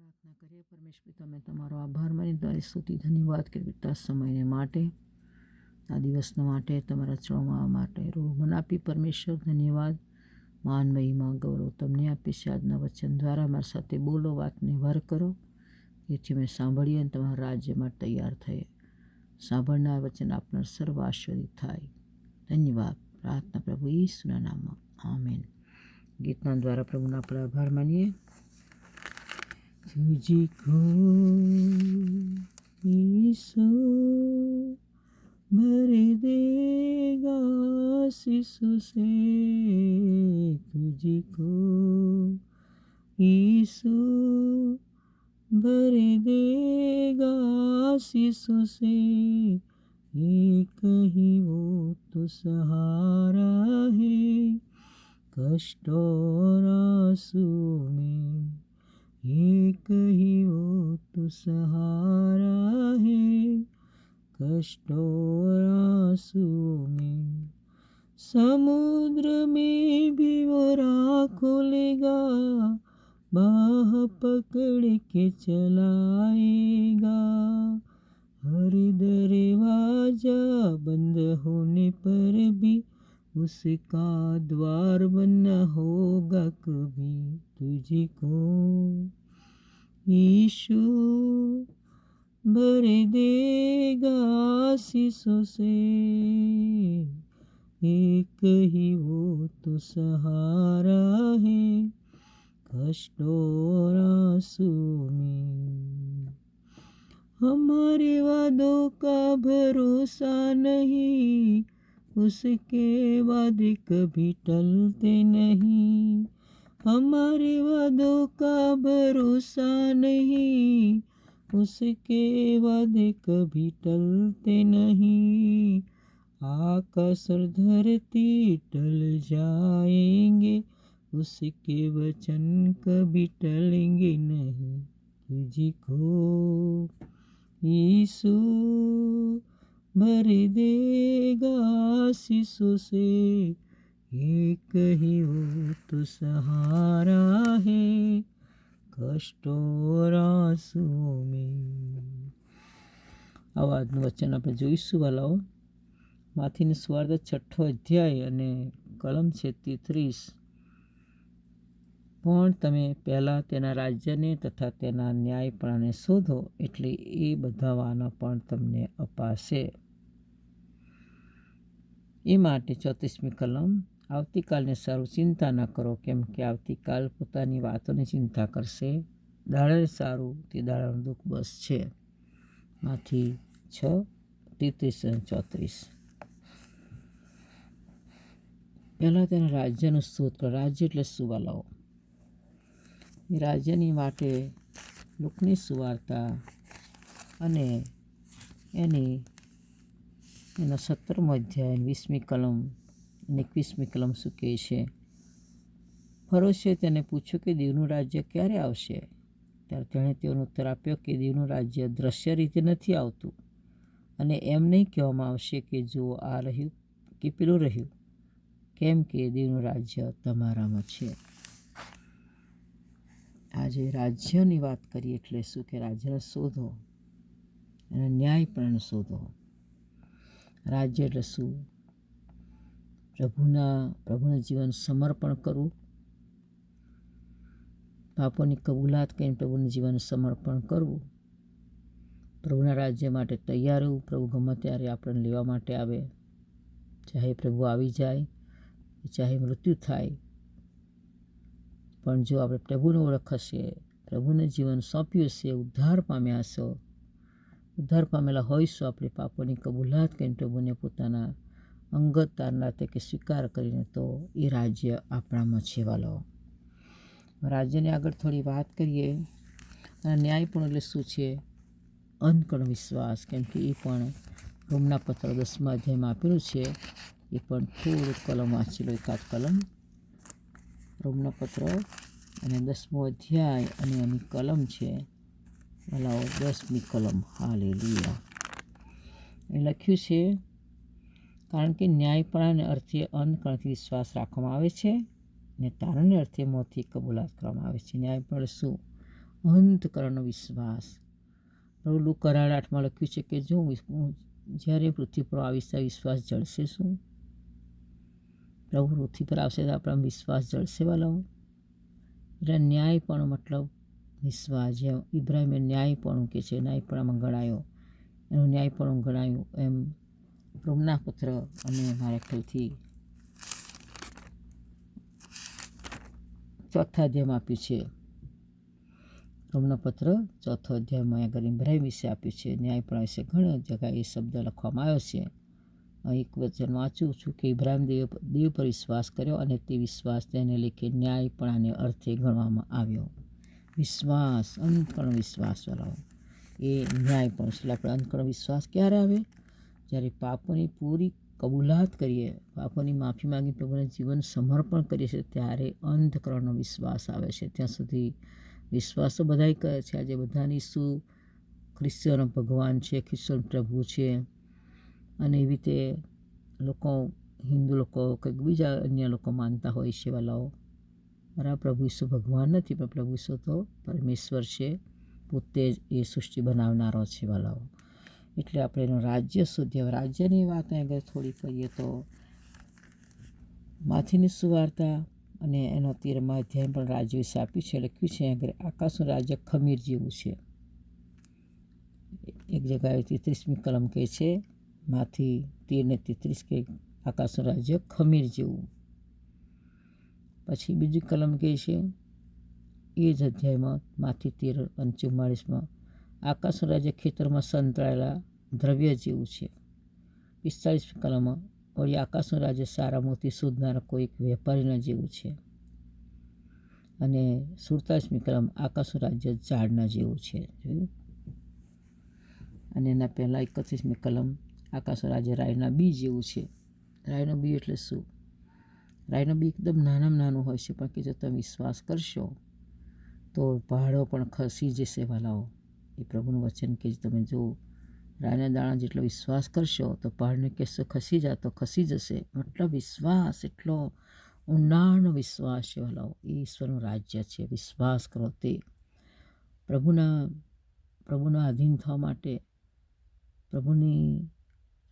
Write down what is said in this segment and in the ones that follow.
પ્રાર્થના કરીએ. પરમેશ્વર, તમે તમારો આભાર માની, તમારી સ્તુતિ, ધન્યવાદ કે પિતા સમયને માટે, આ દિવસના માટે, તમારા ચડવા માટે રૂ મન આપી પરમેશ્વર, ધન્યવાદ. માન, મહિમા, ગૌરવ તમને આપી છે આજના વચન દ્વારા. મારી સાથે બોલો વાતને વર કરો. જેથી મેં સાંભળીએ અને તમારા રાજ્યમાં તૈયાર થઈએ. સાંભળનાર વચન આપનાર સર્વ આશ્વર્ય થાય. ધન્યવાદ. પ્રાર્થના પ્રભુ ઈસુના નામમાં. આમેન. ગીતના દ્વારા પ્રભુના આપણે આભાર માનીએ. तुझको ईसो भर देगा शिशु से। तुझको ईसो भर देगा शिशु से। एक ही वो तो सहारा है, कष्टों और आँसू में। एक ही वो तो सहारा है, कष्टों और आंसुओं में। समुद्र में भी वो राह खोलेगा, बाह पकड़ के चलाएगा। हर दरवाज़ा बंद होने पर भी उसका द्वार बना होगा कभी तुझको। यीशु भर देगा आशीषों से। एक ही वो तो सहारा है कष्टों और में। हमारे वादों का भरोसा नहीं उसके वादे कभी टलते नहीं। हमारे वादों का भरोसा नहीं। उसके वादे कभी टलते नहीं। आकाश और धरती टल जाएँगे। उसके वचन कभी टलेंगे नहीं। तुझको यीशु भर देगा आशीषों से एक ही वो तो सहारा है कष्टों और आंसुओं में અવાજનું વચન આપણે જોઈશું વાલાઓ માથીની સ્વાર્થ છઠ્ઠો અધ્યાય અને કલમ છે તેત્રીસ પણ તમે પહેલાં તેના રાજ્યને તથા તેના ન્યાયપણાને શોધો એટલે એ બધા વાના પણ તમને અપાશે. એ માટે ચોત્રીસમી કલમ, આવતીકાલને સારું ચિંતા ન કરો કેમ કે આવતીકાલ પોતાની વાતોની ચિંતા કરશે. દાડે સારું તે દાડાનું દુઃખ બસ છે. માંથી છ, તેત્રીસ અને ચોત્રીસ. પહેલાં તેના રાજ્યનું કરો. રાજ્ય એટલે સુવાલાઓ. રાજ્યની માટે લુકની સુવાર્તા અને એની, એનો સત્તરમો અધ્યાય, વીસમી કલમ અને એકવીસમી કલમ શું કહે છે? ફરોશે તેને પૂછ્યું કે દેવનું રાજ્ય ક્યારે આવશે? ત્યારે તેણે તેઓનો ઉત્તર આપ્યો કે દેવનું રાજ્ય દ્રશ્ય રીતે નથી આવતું અને એમ નહીં કહેવામાં આવશે કે જો આ રહ્યું કે પેલું રહ્યું. કેમ કે દેવનું રાજ્ય તમારામાં છે. આજે રાજ્યની વાત કરીએ એટલે શું કે રાજ્યને શોધો અને ન્યાય પણ શોધો. રાજ્ય એટલે શું? પ્રભુના, પ્રભુનું જીવન સમર્પણ કરવું. પાપોની કબૂલાત કરીને પ્રભુનું જીવન સમર્પણ કરવું. પ્રભુના રાજ્ય માટે તૈયાર રહેવું. પ્રભુ ગમે ત્યારે આપણને લેવા માટે આવે. ચાહે પ્રભુ આવી જાય, ચાહે મૃત્યુ થાય. પણ જો આપણે પ્રભુને ઓળખશે, પ્રભુને જીવન સોંપ્યું છે ઉદ્ધાર પામ્યા છો ઉદ્ધાર પામેલા હોઈશું આપણે પાપોની કબૂલાત કરીને પ્રભુને પોતાના અંગત તારના તે સ્વીકાર કરીને તો એ રાજ્ય આપણામાં છે વાલો રાજ્યની આગળ થોડી વાત કરીએ. અને પણ એટલે શું છે? અંધકણ વિશ્વાસ કેમ કે એ પણ રોમના પત્ર દસમા અધ્યાયમાં આપેલું છે. એ પણ થોડુંક કલમ વાંચેલો એકાદ કલમ. રોમના પત્ર અને દસમો અધ્યાય અને એની કલમ છે. ભલાઓ, દસમી કલમ. હાલે લિયા એ લખ્યું છે, કારણ કે ન્યાયપણાને અર્થે અનકણથી વિશ્વાસ રાખવામાં આવે છે અને તારણને અર્થે મોંથી કબૂલાત કરવામાં આવે છે. ન્યાયપણ શું? અંતકરણનો વિશ્વાસ. પ્રભુ કરાર આઠમાં લખ્યું છે કે જો હું જ્યારે પૃથ્વી પર આવીશ વિશ્વાસ જળશે શું? પ્રભુ પૃથ્વી પર આવશે તો આપણા વિશ્વાસ જળશે વાલાઓ. એટલે ન્યાય મતલબ વિશ્વાસ. જેમ ઇબ્રાહિમે ન્યાયપણું કે છે, ન્યાયપણામાં ગણાયો. એનું ન્યાયપણું ગણાયું એમ રોમના પુત્ર અને મારા ખ્યાલથી ચોથા અધ્યાયમાં આપ્યું છે. રોમના પત્ર ચોથો અધ્યાયમાં આગળ ઇબ્રાહિમ વિશે આપ્યું છે. ન્યાયપણા વિશે ઘણી જગ્યાએ એ શબ્દ લખવામાં આવ્યો છે. એક વચન વાંચું છું કે ઇબ્રાહિમ દેવ દેવ પર વિશ્વાસ કર્યો અને તે વિશ્વાસ તેને લેખે ન્યાયપણાને અર્થે ગણવામાં આવ્યો. વિશ્વાસ અંતકણ વિશ્વાસ વાળો. એ ન્યાયપણ એટલે આપણે અંતકણ વિશ્વાસ ક્યારે આવે? જ્યારે પાપોની પૂરી કબૂલાત કરીએ, પાપોની માફી માંગી પ્રભુને જીવન સમર્પણ કરીએ છીએ, ત્યારે અંધકરણનો વિશ્વાસ આવે છે. ત્યાં સુધી વિશ્વાસ તો બધાય કરે છે. આજે બધાની શું? ખ્રિસ્તીઓનો ભગવાન છે ખ્રિસ્તન પ્રભુ છે. અને એવી રીતે લોકો, હિન્દુ લોકો, કંઈક બીજા અન્ય લોકો માનતા હોય છે વાલાઓ મારા પ્રભુ ઈસુ ભગવાન નથી, પણ પ્રભુ ઈસુ તો પરમેશ્વર છે. પોતે જ એ સૃષ્ટિ બનાવનારો છે વાલાઓ એટલે આપણે એનું રાજ્ય શોધીએ. રાજ્યની વાત આગળ થોડી કહીએ તો માથીની સુવાર્તા અને એનો તેરમાં અધ્યાય પણ રાજ્ય વિશે આપ્યું છે. લખ્યું છે આગળ, આકાશનું રાજ્ય ખમીર જેવું છે. એક જગ્યાએ ત્રીસમી કલમ કહે છે માંથી તેર ને તેત્રીસ કે આકાશનું રાજ્ય ખમીર જેવું. પછી બીજી કલમ કહે છે, એ જ અધ્યાયમાં માંથી તેર અને ચુમ્માળીસમાં આકાશનું રાજ્ય ખેતરમાં સંતળાયેલા દ્રવ્ય જેવું છે. પિસ્તાળીસમી કલમમાં વળી આકાશનું રાજ્ય સારા મોતી શોધનારા કોઈક વેપારીના જેવું છે. અને સુડતાલીસમી કલમ આકાશનું રાજ્ય ઝાડના જેવું છે. જોયું? અને એના પહેલાં એકત્રીસમી કલમ આકાશનું રાજ્ય રાયના બી જેવું છે. રાયનો બી એટલે શું? રાયનો બી એકદમ નાનામાં નાનું હોય છે પણ કે જો તમે વિશ્વાસ કરશો, તો પહાડો પણ ખસી જશે વાલાઓ. એ પ્રભુનું વચન કે તમે જો રાયના દાણા જેટલો વિશ્વાસ કરશો, તો પહાડને કેસો ખસી જાય તો ખસી જશે. મતલબ વિશ્વાસ, એટલો ઊંડાણનો વિશ્વાસ છે વાલાઓ. એ ઈશ્વરનું રાજ્ય છે. વિશ્વાસ કરો તે. પ્રભુના પ્રભુના આધીન થવા માટે પ્રભુની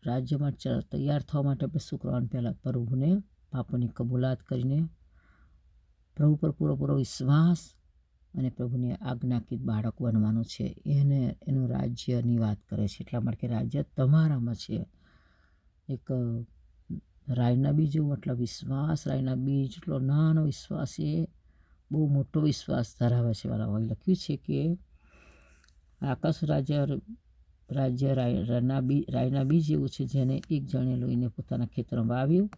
રાજ્યમાં તૈયાર થવા માટે આપણે શુક્રવાર પહેલાં પ્રભુને પાપોની કબૂલાત કરીને પ્રભુ પર પૂરો વિશ્વાસ અને પ્રભુને આજ્ઞાકિત બાળક બનવાનું છે એને એનું રાજ્યની વાત કરે છે એટલા માટે રાજ્ય તમારામાં છે એક રાયના બીજ મતલબ વિશ્વાસ રાયના બીજ એટલો નાનો વિશ્વાસ એ બહુ મોટો વિશ્વાસ ધરાવે છે વાળા હોય લખ્યું છે કે આકાશ રાજ્ય રાજ્ય રાયના બી, રાયના બીજ એવું છે, જેને એક જણે લઈને પોતાના ખેતરમાં વાવ્યું.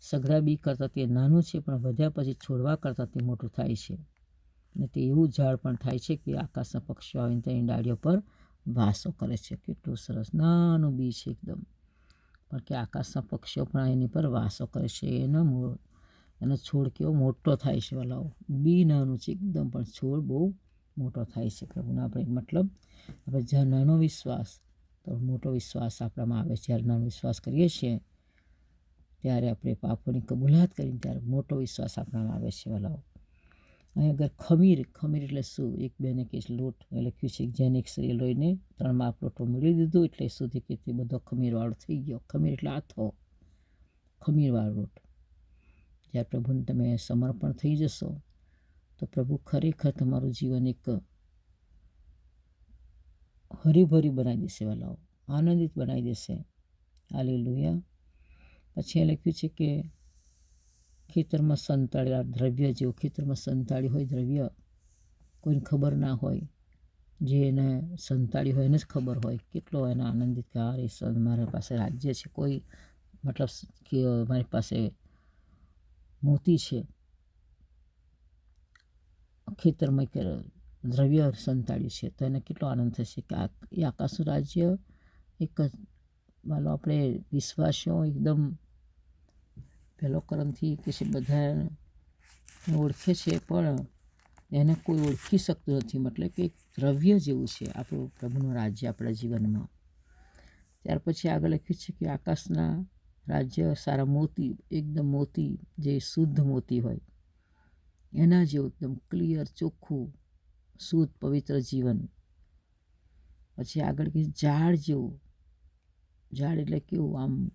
સઘળા બી કરતાં તે નાનું છે, પણ વધ્યા પછી છોડવા કરતાં તે મોટું થાય છે. અને તે એવું ઝાડ પણ થાય છે કે આકાશના પક્ષીઓ આવીને તેની ડાળીઓ પર વાસો કરે છે. કેટલું સરસ. નાનું બી છે એકદમ. પણ કે આકાશના પક્ષીઓ પણ એની પર વાસો કરે છે. એનો એનો છોડ કેવો મોટો થાય છે, વાલાઓ. બી નાનું છે એકદમ, પણ છોડ બહુ મોટો થાય છે. પ્રભુનો આપણે મતલબ. આપણે જ્યાં નાનો વિશ્વાસ, તો મોટો વિશ્વાસ આપણામાં આવે છે. જ્યારે નાનો વિશ્વાસ કરીએ છીએ, ત્યારે આપણે પાપોની કબૂલાત કરીને ત્યારે મોટો વિશ્વાસ આપણામાં આવે છે, વાલાઓ. અહીં આગળ ખમીર ખમીર એટલે શું? એક બેને કે લોટ. એ લખ્યું છે જેને એક શરીર લઈને ત્રણ માપ લોટો મેળવી દીધો, એટલે સુધી કે તે બધો ખમીરવાળો થઈ ગયો. ખમીર એટલે આથો. ખમીરવાળો લોટ. જ્યારે પ્રભુને તમે સમર્પણ થઈ જશો તો પ્રભુ ખરેખર તમારું જીવન એક હરીભરી બનાવી દેશે વાલાઓ આનંદિત બનાવી દેશે. આલી લુયા પછી એ લખ્યું છે કે ખેતરમાં સંતાડેલા દ્રવ્ય જેવું ખેતરમાં સંતાડ્યું હોય દ્રવ્ય, કોઈને ખબર ના હોય, જે એને સંતાડ્યું હોય એને જ ખબર હોય, કેટલો એને આનંદિત કે અરે મારી પાસે રાજ્ય છે, કોઈ મતલબ કે મારી પાસે મોતી છે. ખેતરમાં દ્રવ્ય સંતાડ્યું છે, તો એને કેટલો આનંદ થશે કે આ એ આકાશનું રાજ્ય એક જ, માનો આપણે વિશ્વાસીઓ એકદમ પહેલો કરમથી કે છે બધા ઓળખે છે, પણ એને કોઈ ઓળખી શકતું નથી. મતલબ કે એક દ્રવ્ય જેવું છે આપણું પ્રભુનું રાજ્ય આપણા જીવનમાં. ત્યાર પછી આગળ લખ્યું છે કે આકાશના રાજ્ય સારા મોતી, એકદમ મોતી, જે શુદ્ધ મોતી હોય. એના જેવું એકદમ ક્લિયર ચોખ્ખું, શુદ્ધ, પવિત્ર જીવન. પછી આગળ કે ઝાડ જેવું. ઝાડ એટલે કેવું? આમ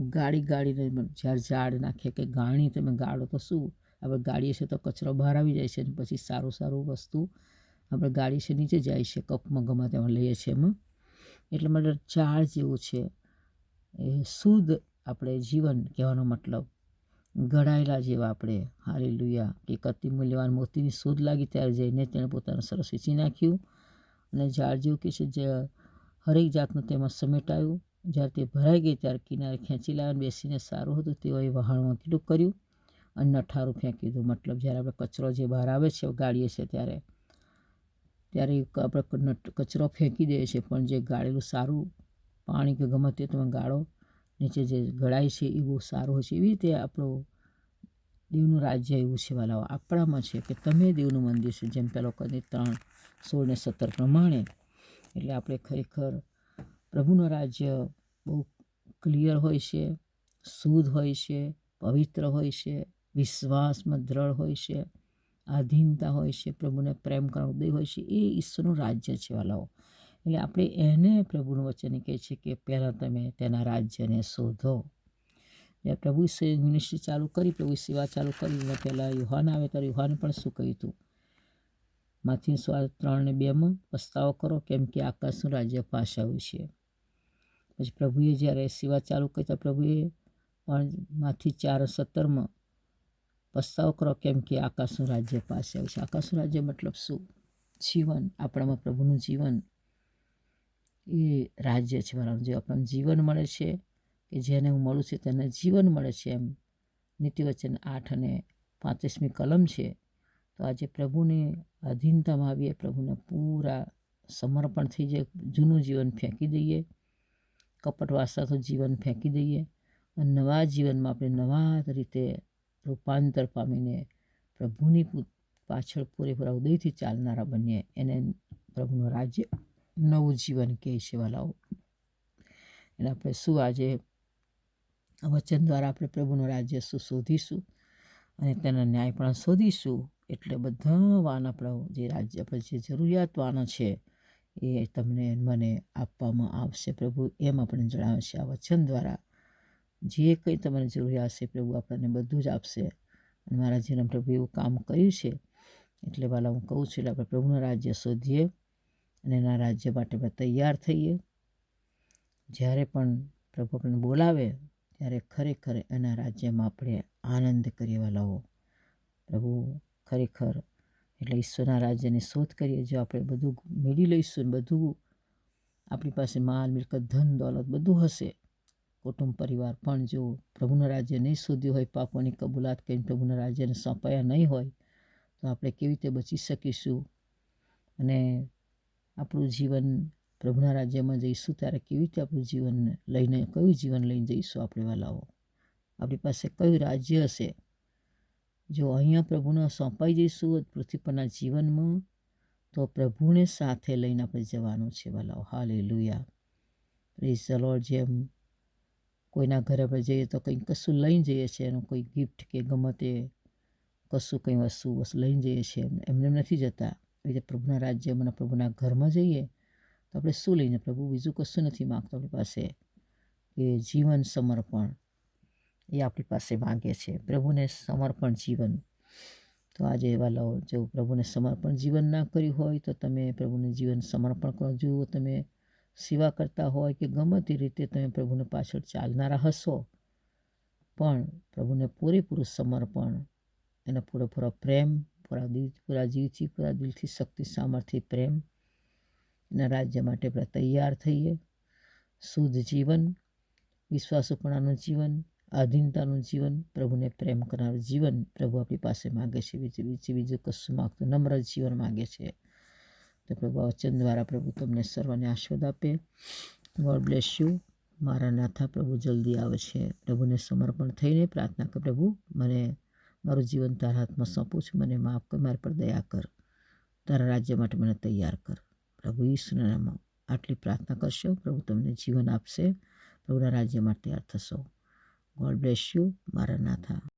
ગાળી ગાળીને જ્યારે ઝાડ નાખે કે ગાણી તમે ગાળો તો શું? આપણે ગાળીએ છીએ તો કચરો બહાર આવી જાય છે ને પછી સારું સારું વસ્તુ આપણે ગાળી છે નીચે જાય છે, કપમાં ગમે તેમાં લઈએ છીએ એમાં. એટલે મતલબ ઝાડ જેવું છે. એ શુદ્ધ આપણે જીવન કહેવાનો મતલબ. ઘડાયેલા જેવા આપણે હારી લુયા કે અતિ મૂલ્યવાન મોતીની શોધ લાગી ત્યારે જઈને તેણે પોતાનું સરસ વેચી નાખ્યું અને ઝાડ જેવું કે છે જે હરેક જાતનું તેમાં સમેટાયું. જ્યારે તે ભરાઈ ગઈ ત્યારે કિનારે ખેંચી લાવીને બેસીને સારું હતું તેઓએ વહાણમાં કેટલું કર્યું અને નઠારું ફેંકી દીધું. મતલબ જ્યારે આપણે કચરો જે બહાર આવે છે, ગાળીએ છીએ ત્યારે ત્યારે આપણે કચરો ફેંકી દઈએ છીએ, પણ જે ગાળેલું સારું પાણી કે ગમે તે તમે ગાળો નીચે જે ગળાય છે એ બહુ સારું હોય છે. એવી રીતે આપણું દેવનું રાજ્ય એવું છે વાલાઓ આપણામાં છે કે તમે દેવનું મંદિર છે. જેમ પહેલો કદી ત્રણ સોળ ને સત્તર પ્રમાણે. એટલે આપણે ખરેખર પ્રભુનું રાજ્ય બહુ ક્લિયર હોય છે, શુદ્ધ હોય છે, પવિત્ર હોય છે, વિશ્વાસમાં દ્રઢ હોય છે, આધીનતા હોય છે, પ્રભુને પ્રેમ કરવાનો ઉદય હોય છે. એ ઈશ્વરનું રાજ્ય છે વાલાઓ એટલે આપણે એને પ્રભુનું વચન કહે છે કે પહેલાં તમે તેના રાજ્યને શોધો. જ્યારે પ્રભુ મિનિસ્ટ્રી ચાલુ કરી, પ્રભુ સેવા ચાલુ કરી અને પહેલાં યુહાન આવે, ત્યારે યુહાને પણ શું કહ્યું હતું? માથી સ્વાદ ત્રણ ને બેમાં પસ્તાવો કરો, કેમ કે આકાશનું રાજ્ય પાસ આવ્યું છે. પછી પ્રભુએ જ્યારે સેવા ચાલુ કરી ત્યારે પ્રભુએ પણ માથી ચાર સત્તરમાં પસ્તાવો કરો, કેમ કે આકાશનું રાજ્ય પાસે આવ્યું છે. આકાશનું રાજ્ય મતલબ શું? જીવન. આપણામાં પ્રભુનું જીવન. એ રાજ્ય છે, મારા જે આપણને જીવન મળે છે, કે જેને હું મળું છું તેને જીવન મળે છે એમ. નીતિવચન આઠ અને પાંત્રીસમી કલમ છે. તો આજે પ્રભુની અધીનતામાં આવીએ, પ્રભુને પૂરા સમર્પણ થઈ જાય, જૂનું જીવન ફેંકી દઈએ કપટ વાસાતું જીવન ફેંકી દઈએ અને નવા જીવનમાં આપણે નવા રીતે રૂપાંતર પામીને પ્રભુની પાછળ પૂરેપૂરા ઉદયથી ચાલનારા બનીએ. એને પ્રભુનું રાજ્ય નવું જીવન કહે છે વાલાઓ. એટલે આપણે શું આજે વચન દ્વારા આપણે પ્રભુનું રાજ્ય શું શોધીશું અને તેના ન્યાય પણ શોધીશું એટલે બધા વાન આપણા જે રાજ્ય આપણે જે જરૂરિયાત વાન છે એ તમને મને આપવામાં આવશે પ્રભુ એમ આપણને જણાવે છે આ વચન દ્વારા. જે કંઈ તમને જરૂરિયાત છે પ્રભુ આપણને બધું જ આપશે. અને મારા જીવન પ્રભુ એવું કામ કર્યું છે. એટલે વાલા હું કહું છું, એટલે આપણે પ્રભુનું રાજ્ય શોધીએ. અને એના રાજ્ય માટે તૈયાર થઈએ. જ્યારે પણ પ્રભુ આપણને બોલાવે, ત્યારે ખરેખર એના રાજ્યમાં આપણે આનંદ કરીએ વાલાઓ પ્રભુ ખરેખર એટલે ઈશ્વરના રાજ્યની શોધ કરીએ, જો આપણે બધું મેળવી લઈશું, બધું આપણી પાસે માલ, મિલકત, ધન, દોલત બધું હશે. કુટુંબ, પરિવાર પણ જો પ્રભુના રાજ્ય નહીં શોધ્યું હોય, પાપોની કબૂલાત કરીને પ્રભુના રાજ્યને સોંપાયા નહીં હોય, તો આપણે કેવી રીતે બચી શકીશું? અને આપણું જીવન પ્રભુના રાજ્યમાં જઈશું, ત્યારે કેવી રીતે આપણું જીવન લઈને, કયું જીવન લઈને જઈશું આપણે વાલાઓ આપણી પાસે કયું રાજ્ય હશે? જો અહીંયા પ્રભુને સોંપાઈ જઈશું પૃથ્વી પરના જીવનમાં, તો પ્રભુને સાથે લઈને આપણે જવાનું છે વાલાઓ હાલે લુયા પ્લીઝ ચલો જેમ કોઈના ઘરે આપણે જઈએ તો કંઈ કશું લઈને જઈએ છીએ, એનું કોઈ ગિફ્ટ કે ગમે તે કશું કંઈ વસ્તુ લઈને જઈએ છીએ એમને નથી જતા. રીતે પ્રભુના રાજ્યમાં પ્રભુના ઘરમાં જઈએ, તો આપણે શું લઈને પ્રભુ? બીજું કશું નથી માગતો આપણી પાસે કે જીવન સમર્પણ એ આપણી પાસે માગે છે. પ્રભુને સમર્પણ જીવન. તો આજે એવા લો જો પ્રભુને સમર્પણ જીવન ના કર્યું હોય, તો તમે પ્રભુને જીવન સમર્પણ કરો જો તમે સેવા કરતા હોય કે ગમે તે રીતે તમે પ્રભુને પાછળ ચાલનારા હશો, પણ પ્રભુને પૂરેપૂરું સમર્પણ એનો પૂરેપૂરો પ્રેમ પૂરા દિલ, પૂરા જીવથી, પૂરા દિલથી, શક્તિ, સામર્થ્ય, પ્રેમ એના રાજ્ય માટે આપણે તૈયાર થઈએ. શુદ્ધ જીવન, વિશ્વાસપણાનું જીવન, આધીનતાનું જીવન, પ્રભુને પ્રેમ કરનારું જીવન પ્રભુ આપણી પાસે માગે છે. બીજું બીજું બીજું કશું માગતું, નમ્ર જીવન માગે છે. તો પ્રભુ વચન દ્વારા પ્રભુ તમને સર્વને આશીર્વાદ આપે. ગોડ બ્લેસ યુ મારા નાથા પ્રભુ જલ્દી આવે છે. પ્રભુને સમર્પણ થઈને પ્રાર્થના કર પ્રભુ મને મારું જીવન તારા હાથમાં સોંપું છું. મને માફ કર, મારા પર દયા કર. તારા રાજ્ય માટે મને તૈયાર કર. પ્રભુ ઈશ્વરના નામમાં આટલી પ્રાર્થના કરશો. પ્રભુ તમને જીવન આપશે. પ્રભુના રાજ્ય માટે તૈયાર થશો. ગોડ બ્લેસ યુ, મારા નાથા.